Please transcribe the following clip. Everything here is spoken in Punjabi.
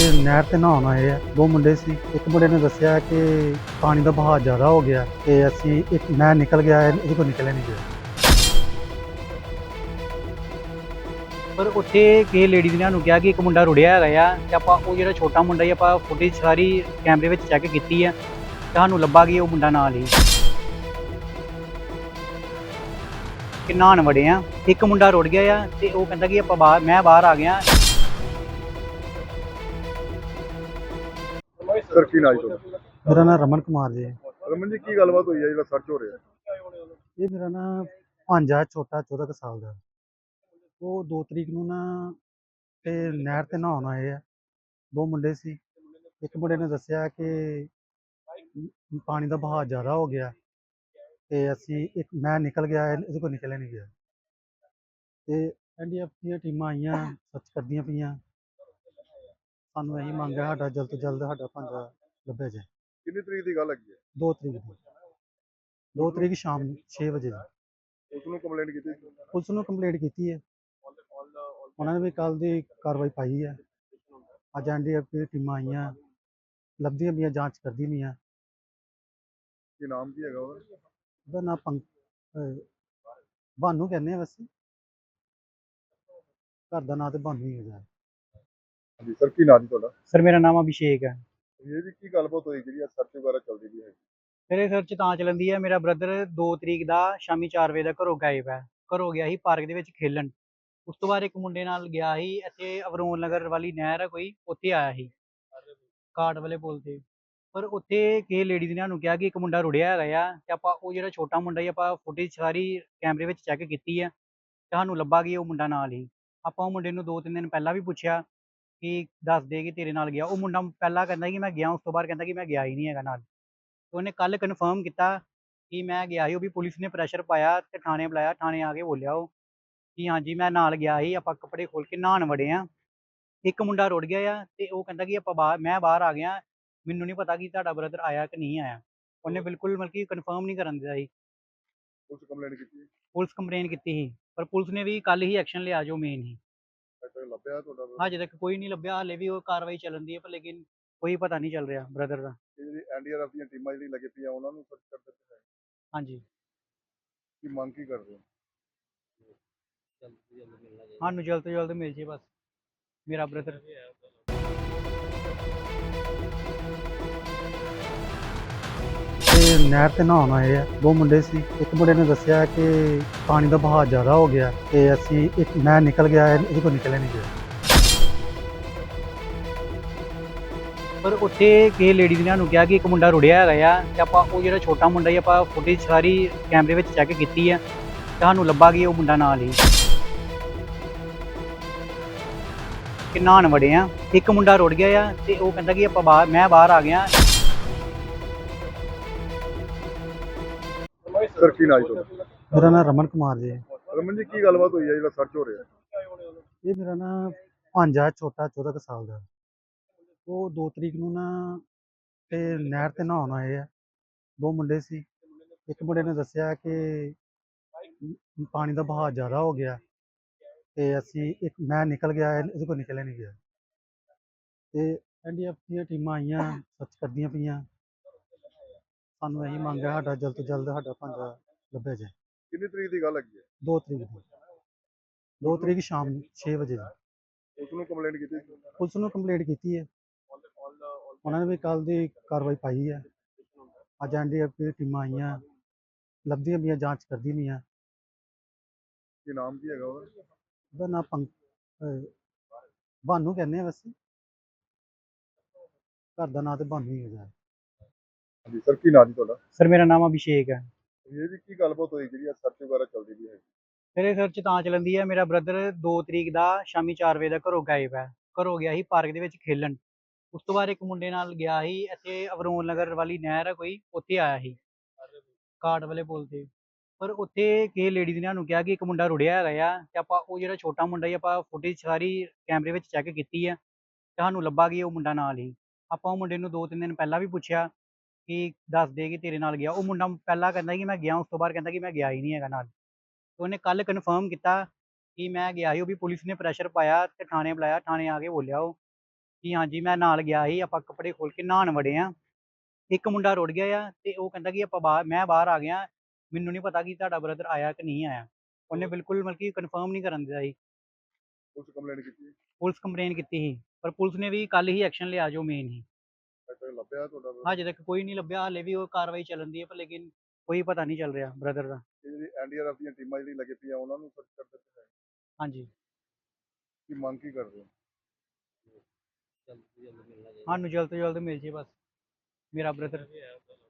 ਇਹ ਨਹਿਰ ਤੇ ਨਹਾਉਣ ਆਏ ਆ। ਦੋ ਮੁੰਡੇ ਸੀ। ਇੱਕ ਮੁੰਡੇ ਨੇ ਦੱਸਿਆ ਕਿ ਪਾਣੀ ਦਾ ਵਹਾਅ ਜ਼ਿਆਦਾ ਹੋ ਗਿਆ ਤੇ ਅਸੀਂ ਇੱਕ ਮੈਂ ਨਿਕਲ ਗਿਆ, ਇਹਦੇ ਕੋਲ ਨਿਕਲਿਆ ਨਹੀਂ ਗਿਆ। ਪਰ ਉੱਥੇ ਕਿਸੇ ਲੇਡੀ ਨੇ ਸਾਨੂੰ ਕਿਹਾ ਕਿ ਇੱਕ ਮੁੰਡਾ ਰੁੜਿਆ ਹੈਗਾ ਆ ਤੇ ਆਪਾਂ ਉਹ ਜਿਹੜਾ ਛੋਟਾ ਮੁੰਡਾ ਹੀ ਆਪਾਂ ਫੁਟੇਜ ਸਾਰੀ ਕੈਮਰੇ ਵਿੱਚ ਚੈੱਕ ਕੀਤੀ ਆ ਤੇ ਸਾਨੂੰ ਲੱਭਾ ਕਿ ਉਹ ਮੁੰਡਾ ਨਾਲ ਹੀ। ਕਿ ਨਹਾਉਣ ਵੜੇ ਆ। ਇੱਕ ਮੁੰਡਾ ਰੁੜ ਗਿਆ ਆ ਤੇ ਉਹ ਕਹਿੰਦਾ ਕਿ ਆਪਾਂ ਬਾਹਰ, ਮੈਂ ਬਾਹਰ ਆ ਗਿਆ। ਸਰ ਕੀ ਨਾਮ ਜੀ ਤੁਹਾਡਾ। ਮੇਰਾ ਨਾਮ ਰਮਨ ਕੁਮਾਰ ਜੀ ਹੈ। ਰਮਨ ਜੀ ਕੀ ਗੱਲਬਾਤ ਹੋਈ ਹੈ ਜਿਹੜਾ ਸਰਚ ਹੋ ਰਿਹਾ ਇਹ ਮੇਰਾ ਨਾ ਭਾਂਜਾ ਛੋਟਾ 14 ਕੁ ਸਾਲ ਦਾ। ਉਹ 2 ਤਰੀਕ ਨੂੰ ਨਾ ਤੇ ਨਹਿਰ ਤੇ ਨਹਾਉਣ ਆਏ ਆ। ਦੋ ਮੁੰਡੇ ਸੀ। ਇੱਕ ਮੁੰਡੇ ਨੇ ਦੱਸਿਆ ਕਿ ਮ- ਪਾਣੀ ਦਾ ਵਹਾਅ ਜ਼ਿਆਦਾ ਹੋ ਗਿਆ ਤੇ ਅਸੀਂ ਇੱਕ ਮੈਂ ਨਿਕਲ ਗਿਆ ਇਹਦੇ ਕੋਲ ਨਿਕਲਿਆ ਨਹੀਂ ਗਿਆ। ਤੇ ਐਨਡੀਐਫ ਦੀਆਂ ਟੀਮਾਂ ਆਈਆਂ ਸਰਚ ਕਰਦੀਆਂ ਪਈਆਂ। ਸਾਨੂੰ ਇਹੀ ਮੰਗ ਹੈ ਸਾਡਾ ਜਲਦ ਤੋਂ ਜਲਦ ਸਾਡਾ ਭਾਂਜਾ ਲੱਭਿਆ ਜਾਏ। ਕਿੰਨੀ ਤਰੀਕ ਦੀ ਗੱਲ ਹੈਗੀ ਹੈ? 2 ਤਰੀਕ ਦੀ। 2 ਤਰੀਕ ਸ਼ਾਮ 6 ਵਜੇ ਦੀ। ਉਸ ਨੂੰ ਕੰਪਲੇਂਟ ਕੀਤੀ ਸੀ? ਪੁਲਿਸ ਨੂੰ ਕੰਪਲੇਂਟ ਕੀਤੀ ਹੈ। ਉਹਨਾਂ ਨੇ ਵੀ ਕੱਲ ਦੀ ਕਾਰਵਾਈ ਪਾਈ ਹੈ। ਅੱਜ ਐਨਡੀਐਫ ਦੀ ਟੀਮਾਂ ਆਈਆਂ ਲੱਭਦੀਆਂ ਪਈਆਂ ਜਾਂਚ ਕਰਦੀਆਂ ਪਈਆਂ। ਕੀ ਨਾਮ ਕੀ ਹੈਗਾ ਉਹਦਾ? ਉਹਦਾ ਨਾਂ ਪੰਕ ਅਹ ਭਾਨੂ ਕਹਿੰਦੇ ਆ ਵੈਸੇ। ਘਰ ਦਾ ਨਾਂ ਤੇ ਭਾਨੂ ਹੀ ਹੈਗਾ। ਹਾਂਜੀ ਸਰ ਕੀ ਨਾਮ ਜੀ ਤੁਹਾਡਾ? ਸਰ ਮੇਰਾ ਨਾਮ ਅਭਿਸ਼ੇਕ ਹੈ। ਇਹ ਜੀ ਕੀ ਗੱਲਬਾਤ ਹੋਈ ਜਿਹੜੀ ਸਰਚ ਵਗੈਰਾ ਚੱਲਦੀ ਵੀ ਹੈ? ਮੇਰੇ ਸਰਚ ਤਾਂ ਚੱਲਦੀ ਹੈ। ਮੇਰਾ ਬ੍ਰਦਰ 2 ਤਰੀਕ ਦਾ ਸ਼ਾਮੀ 4 ਵਜੇ ਦਾ ਘਰੋਂ ਗਾਇਬ ਹੈ। ਘਰੋਂ ਗਿਆ ਸੀ ਪਾਰਕ ਦੇ ਵਿੱਚ ਖੇਲਣ। ਉਸ ਤੋਂ ਬਾਅਦ ਇੱਕ ਮੁੰਡੇ ਨਾਲ ਗਿਆ ਸੀ। ਇੱਥੇ ਅਵਰੋਨ ਨਗਰ ਵਾਲੀ ਨਹਿਰ ਹੈ ਕੋਈ ਉੱਥੇ ਆਇਆ ਸੀ। ਕਾਟ ਵਾਲੇ ਪੁਲ ਤੇ। ਪਰ ਉੱਥੇ ਕਿਸੇ ਲੇਡੀ ਨੇ ਸਾਨੂੰ ਕਿਹਾ ਕਿ ਇੱਕ ਮੁੰਡਾ ਰੁੜਿਆ ਹੈਗਾ ਆ ਤੇ ਆਪਾਂ ਉਹ ਜਿਹੜਾ ਛੋਟਾ ਮੁੰਡਾ ਹੀ ਆਪਾਂ ਫੁਟੇਜ ਸਾਰੀ ਕੈਮਰੇ ਵਿੱਚ ਚੈੱਕ ਕੀਤੀ ਆ ਤੇ ਸਾਨੂੰ ਲੱਭਾ ਕਿ ਉਹ ਮੁੰਡਾ ਨਾਲ ਹੀ ਆਪਾਂ ਉਹ ਮੁੰਡੇ ਨੂੰ ਦੋ ਤਿੰਨ ਦਿਨ ਪਹਿਲਾਂ ਵੀ ਪੁੱਛਿਆ। ਕਿ ਦੱਸ ਦੇ ਕਿ ਤੇਰੇ ਨਾਲ ਗਿਆ। ਉਹ ਮੁੰਡਾ ਪਹਿਲਾਂ ਕਹਿੰਦਾ ਕਿ ਮੈਂ ਗਿਆ ਉਸ ਤੋਂ ਬਾਅਦ ਕਹਿੰਦਾ ਕਿ ਮੈਂ ਗਿਆ ਹੀ ਨਹੀਂ ਹੈਗਾ ਨਾਲ। ਉਹਨੇ ਕੱਲ ਕਨਫਰਮ ਕੀਤਾ ਕਿ ਮੈਂ ਗਿਆ ਸੀ। ਉਹ ਵੀ ਪੁਲਿਸ ਨੇ ਪ੍ਰੈਸ਼ਰ ਪਾਇਆ ਤੇ ਥਾਣੇ ਬੁਲਾਇਆ। ਥਾਣੇ ਆ ਕੇ ਬੋਲਿਆ ਉਹ ਕਿ ਹਾਂਜੀ ਮੈਂ ਨਾਲ ਗਿਆ ਸੀ। ਆਪਾਂ ਕੱਪੜੇ ਖੋਲ ਕੇ ਨਹਾਉਣ ਵੜੇ ਆ ਇੱਕ ਮੁੰਡਾ ਰੁੜ ਗਿਆ ਆ ਤੇ ਉਹ ਕਹਿੰਦਾ ਕਿ ਆਪਾਂ ਬਾਹਰ ਮੈਂ ਬਾਹਰ ਆ ਗਿਆ। ਮੈਨੂੰ ਨਹੀਂ ਪਤਾ ਕਿ ਤੁਹਾਡਾ ਬ੍ਰਦਰ ਆਇਆ ਕਿ ਨਹੀਂ ਆਇਆ। ਉਹਨੇ ਬਿਲਕੁਲ ਮਤਲਬ ਕਿ ਕਨਫਰਮ ਨਹੀਂ ਕਰਨ ਦਿੱਤਾ ਸੀ। ਉਸ ਕੰਪਲੇਂਟ ਕੀਤੀ ਪੁਲਿਸ ਕੰਪਲੇਨ ਕੀਤੀ ਸੀ। ਪਰ ਪੁਲਿਸ ਨੇ ਵੀ ਕੱਲ ਹੀ ਐਕਸ਼ਨ ਲਿਆ ਜੋ ਮੇਨ ਹੀ ਅੱਛਾ ਲੱਭਿਆ ਤੁਹਾਡਾ brother? ਹਜੇ ਤੱਕ ਕੋਈ ਨਹੀਂ ਲੱਭਿਆ ਹਾਲੇ ਵੀ ਉਹ ਕਾਰਵਾਈ ਚੱਲਣ ਦੀ ਹੈ ਪਰ ਲੇਕਿਨ ਕੋਈ ਪਤਾ ਨਹੀਂ ਚੱਲ ਰਿਹਾ ਬ੍ਰਦਰ ਦਾ। ਇਹ ਜਿਹੜੀ ਐਨਡੀਆਰਐਫ ਦੀਆਂ ਟੀਮਾਂ ਜਿਹੜੀ ਲੱਗੇ ਪਈਆਂ ਉਹਨਾਂ ਨੂੰ ਸਰਚ ਕਰ ਦਿੱਤਾ ਹੈ ਹਾਂਜੀ। ਕੀ ਮੰਗ ਕੀ ਕਰਦੇ ਹੋ? ਸਾਨੂੰ ਜਲਦ ਤੋਂ ਜਲਦ ਮਿਲ ਜੇ ਬਸ। ਮੇਰਾ ਬ੍ਰਦਰ ਤੇ ਨਹਿਰ ਤੇ ਨਹਾਉਣ ਆਏ ਆ। ਦੋ ਮੁੰਡੇ ਸੀ। ਇੱਕ ਮੁੰਡੇ ਨੇ ਦੱਸਿਆ ਕਿ ਪਾਣੀ ਦਾ ਵਹਾਅ ਜ਼ਿਆਦਾ ਹੋ ਗਿਆ ਤੇ ਅਸੀਂ ਇੱਕ ਮੈਂ ਨਿਕਲ ਗਿਆ ਇਹਦੇ ਕੋਲ ਨਿਕਲਿਆ ਨਹੀਂ ਗਿਆ ਪਰ ਉੱਥੇ ਕਿਸੇ ਲੇਡੀ ਨੇ ਸਾਨੂੰ ਕਿਹਾ ਕਿ ਇੱਕ ਮੁੰਡਾ ਰੁੜਿਆ ਹੈਗਾ ਆ ਤੇ ਆਪਾਂ ਉਹ ਜਿਹੜਾ ਛੋਟਾ ਮੁੰਡਾ ਹੀ ਆਪਾਂ ਫੁਟੇਜ ਸਾਰੀ ਕੈਮਰੇ ਵਿੱਚ ਚੈੱਕ ਕੀਤੀ ਆ ਤੇ ਸਾਨੂੰ ਲੱਭਾ ਕਿ ਉਹ ਮੁੰਡਾ ਨਾਲ ਹੀ। ਕਿ ਨਹਾਉਣ ਵੜੇ ਆ। ਇੱਕ ਮੁੰਡਾ ਰੁੜ ਗਿਆ ਆ ਤੇ ਉਹ ਕਹਿੰਦਾ ਕਿ ਆਪਾਂ ਬਾਹਰ, ਮੈਂ ਬਾਹਰ ਆ ਗਿਆ। ਸਰ ਕੀ ਨਾਮ ਜੀ ਤੁਹਾਡਾ? ਮੇਰਾ ਨਾਮ ਰਮਨ ਕੁਮਾਰ ਜੀ ਹੈ। ਰਮਨ ਜੀ ਕੀ ਗੱਲਬਾਤ ਹੋਈ ਹੈ ਜਿਹੜਾ ਸਰਚ ਹੋ ਰਿਹਾ? ਇਹ ਮੇਰਾ ਨਾ ਭਾਂਜਾ ਛੋਟਾ 14 ਕੁ ਸਾਲ ਦਾ। ਉਹ 2 ਤਰੀਕ ਨੂੰ ਨਾ ਤੇ ਨਹਿਰ ਤੇ ਨਹਾਉਣ ਆਏ ਆ। ਦੋ ਮੁੰਡੇ ਸੀ। ਇੱਕ ਮੁੰਡੇ ਨੇ ਦੱਸਿਆ ਕਿ ਮ- ਪਾਣੀ ਦਾ ਵਹਾਅ ਜ਼ਿਆਦਾ ਹੋ ਗਿਆ ਤੇ ਅਸੀਂ ਇੱਕ ਮੈਂ ਨਿਕਲ ਗਿਆ ਇਹਦੇ ਕੋਲ ਨਿਕਲਿਆ ਨਹੀਂ ਗਿਆ। ਤੇ ਐਨਡੀਐਫ ਦੀਆਂ ਟੀਮਾਂ ਆਈਆਂ ਸਰਚ ਕਰਦੀਆਂ ਪਈਆਂ। ਸਾਨੂੰ ਇਹੀ ਮੰਗ ਹੈ ਸਾਡਾ ਜਲਦ ਤੋਂ ਜਲਦ ਸਾਡਾ ਭਾਂਜਾ ਲੱਭਿਆ ਜਾਏ। ਕਿੰਨੀ ਤਰੀਕ ਦੀ ਗੱਲ ਹੈਗੀ ਹੈ? 2 ਤਰੀਕ ਦੀ। 2 ਤਰੀਕ ਸ਼ਾਮ 6 ਵਜੇ ਦੀ। ਉਸ ਨੂੰ ਕੰਪਲੇਂਟ ਕੀਤੀ ਸੀ? ਪੁਲਿਸ ਨੂੰ ਕੰਪਲੇਂਟ ਕੀਤੀ ਹੈ। ਉਹਨਾਂ ਨੇ ਵੀ ਕੱਲ ਦੀ ਕਾਰਵਾਈ ਪਾਈ ਹੈ। ਅੱਜ ਐਨਡੀਐਫ ਦੀ ਟੀਮਾਂ ਆਈਆਂ ਲੱਭਦੀਆਂ ਪਈਆਂ ਜਾਂਚ ਕਰਦੀਆਂ ਪਈਆਂ ਕੀ ਨਾਮ ਕੀ ਹੈਗਾ ਉਹਦਾ? ਉਹਦਾ ਨਾਂ ਪੰਕ ਅਹ ਭਾਨੂ ਕਹਿੰਦੇ ਆ ਵੈਸੇ। ਘਰ ਦਾ ਨਾਂ ਤੇ ਭਾਨੂ ਹੀ ਹੈਗਾ। ਹਾਂਜੀ ਸਰ ਕੀ ਨਾਮ ਜੀ ਤੁਹਾਡਾ? ਸਰ ਮੇਰਾ ਨਾਮ ਅਭਿਸ਼ੇਕ ਹੈ। ਇਹ ਜੀ ਕੀ ਗੱਲਬਾਤ ਹੋਈ ਜਿਹੜੀ ਸਰਚ ਵਗੈਰਾ ਚੱਲਦੀ ਵੀ ਹੈ? ਮੇਰੇ ਸਰਚ ਤਾਂ ਚੱਲਦੀ ਹੈ। ਮੇਰਾ ਬ੍ਰਦਰ 2 ਤਰੀਕ ਦਾ ਸ਼ਾਮੀ 4 ਵਜੇ ਦਾ ਘਰੋਂ ਗਾਇਬ ਹੈ। ਘਰੋਂ ਗਿਆ ਸੀ ਪਾਰਕ ਦੇ ਵਿੱਚ ਖੇਲਣ। ਉਸ ਤੋਂ ਬਾਅਦ ਇੱਕ ਮੁੰਡੇ ਨਾਲ ਗਿਆ ਸੀ। ਇੱਥੇ ਅਵਰੋਨ ਨਗਰ ਵਾਲੀ ਨਹਿਰ ਹੈ ਕੋਈ ਉੱਥੇ ਆਇਆ ਸੀ। ਕਾਟ ਵਾਲੇ ਪੁਲ ਤੇ। ਪਰ ਉੱਥੇ ਕਿਸੇ ਲੇਡੀ ਨੇ ਸਾਨੂੰ ਕਿਹਾ ਕਿ ਇੱਕ ਮੁੰਡਾ ਰੁੜਿਆ ਹੈਗਾ ਆ ਤੇ ਆਪਾਂ ਉਹ ਜਿਹੜਾ ਛੋਟਾ ਮੁੰਡਾ ਹੀ ਆਪਾਂ ਫੁਟੇਜ ਸਾਰੀ ਕੈਮਰੇ ਵਿੱਚ ਚੈੱਕ ਕੀਤੀ ਆ ਤੇ ਸਾਨੂੰ ਲੱਭਾ ਕਿ ਉਹ ਮੁੰਡਾ ਨਾਲ ਹੀ ਆਪਾਂ ਉਹ ਮੁੰਡੇ ਨੂੰ ਦੋ ਤਿੰਨ ਦਿਨ ਪਹਿਲਾਂ ਵੀ ਪੁੱਛਿਆ। ਕਿ ਦੱਸ ਦੇ ਕਿ ਤੇਰੇ ਨਾਲ ਗਿਆ। ਉਹ ਮੁੰਡਾ ਪਹਿਲਾਂ ਕਹਿੰਦਾ ਕਿ ਮੈਂ ਗਿਆ ਉਸ ਤੋਂ ਬਾਅਦ ਕਹਿੰਦਾ ਕਿ ਮੈਂ ਗਿਆ ਹੀ ਨਹੀਂ ਹੈਗਾ ਨਾਲ। ਤੇ ਉਹਨੇ ਕੱਲ ਕਨਫਰਮ ਕੀਤਾ ਕਿ ਮੈਂ ਗਿਆ ਸੀ। ਉਹ ਵੀ ਪੁਲਿਸ ਨੇ ਪ੍ਰੈਸ਼ਰ ਪਾਇਆ ਤੇ ਥਾਣੇ ਬੁਲਾਇਆ। ਥਾਣੇ ਆ ਕੇ ਬੋਲਿਆ ਉਹ ਕਿ ਹਾਂਜੀ ਮੈਂ ਨਾਲ ਗਿਆ ਸੀ। ਆਪਾਂ ਕੱਪੜੇ ਖੋਲ ਕੇ ਨਹਾਉਣ ਵੜੇ ਆ ਇੱਕ ਮੁੰਡਾ ਰੁੜ ਗਿਆ ਆ ਤੇ ਉਹ ਕਹਿੰਦਾ ਕਿ ਆਪਾਂ ਬਾਹਰ ਮੈਂ ਬਾਹਰ ਆ ਗਿਆ। ਮੈਨੂੰ ਨਹੀਂ ਪਤਾ ਕਿ ਤੁਹਾਡਾ ਬ੍ਰਦਰ ਆਇਆ ਕਿ ਨਹੀਂ ਆਇਆ। ਉਹਨੇ ਬਿਲਕੁਲ ਮਤਲਬ ਕਿ ਕਨਫਰਮ ਨਹੀਂ ਕਰਨ ਦਿੱਤਾ ਸੀ। ਪੁਲਿਸ ਕੰਪਲੇਂਟ ਕੀਤੀ? ਪੁਲਿਸ ਕੰਪਲੇਨ ਕੀਤੀ ਸੀ। ਪਰ ਪੁਲਿਸ ਨੇ ਵੀ ਕੱਲ ਹੀ ਐਕਸ਼ਨ ਲਿਆ ਜੋ ਮੇਨ ਹੀ ਲੱਭਿਆ ਤੁਹਾਡਾ brother? ਹਜੇ ਤੱਕ ਕੋਈ ਨਹੀਂ ਲੱਭਿਆ ਹਾਲੇ ਵੀ ਉਹ ਕਾਰਵਾਈ ਚੱਲਣ ਦੀ ਹੈ ਪਰ ਲੇਕਿਨ ਕੋਈ ਪਤਾ ਨਹੀਂ ਚੱਲ ਰਿਹਾ ਬ੍ਰਦਰ ਦਾ। ਇਹ ਜਿਹੜੀ ਐਨਡੀਆਰਐਫ ਦੀਆਂ ਟੀਮਾਂ ਜਿਹੜੀ ਲੱਗੇ ਪਈਆਂ ਉਹਨਾਂ ਨੂੰ ਸਰਚ ਕਰ ਦਿੱਤਾ ਹੈ ਹਾਂਜੀ। ਕੀ ਮੰਗ ਕੀ ਕਰਦੇ ਹੋ? ਸਾਨੂੰ ਜਲਦ ਤੋਂ ਜਲਦ ਮਿਲ ਜੇ ਬਸ ਮੇਰਾ ਬ੍ਰਦਰ